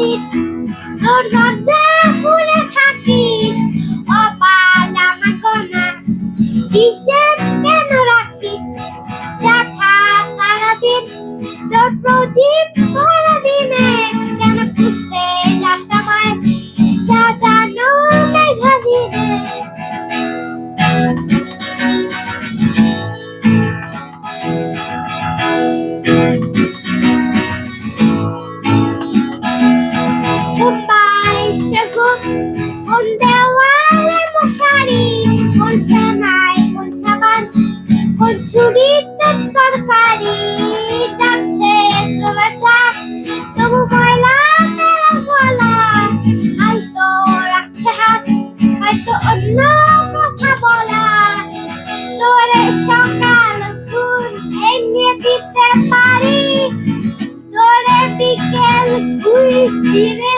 সারাদিন তোর দরজা খুলে থাকিস, অপাল আমার কন্যা কিসের কেন রাখিস? শাখা সারাদিন তোর প্রদীপ ভরা তরকারি যাচ্ছে চলেছে তবু ময়লা তেরা গলা হয়তো রাখছে হাত, হয়তো অন্য কথা বলা। তোরে সকাল ঘুম এনে দিতে পারি। তোরে বিকেল ঘুই ছিঁড়ে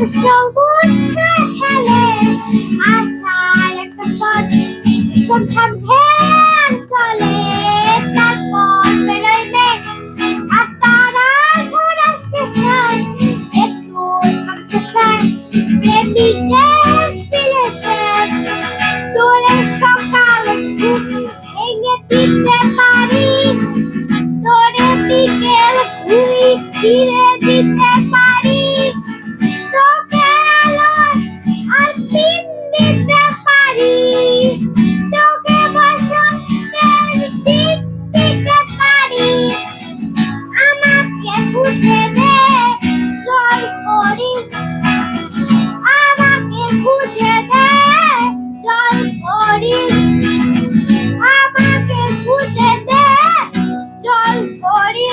সবুজ খেলে আশার একটা পথ সন্ধান ভ্যান চলে তারপর বেরোইবে আর তারা ঘোরা স্টেশন একটু থামতে চায় প্রেমিকে স্টেশন তোরে সকাল ভেঙে দিতে পারি করি আমাকে বুঝে দে জল করি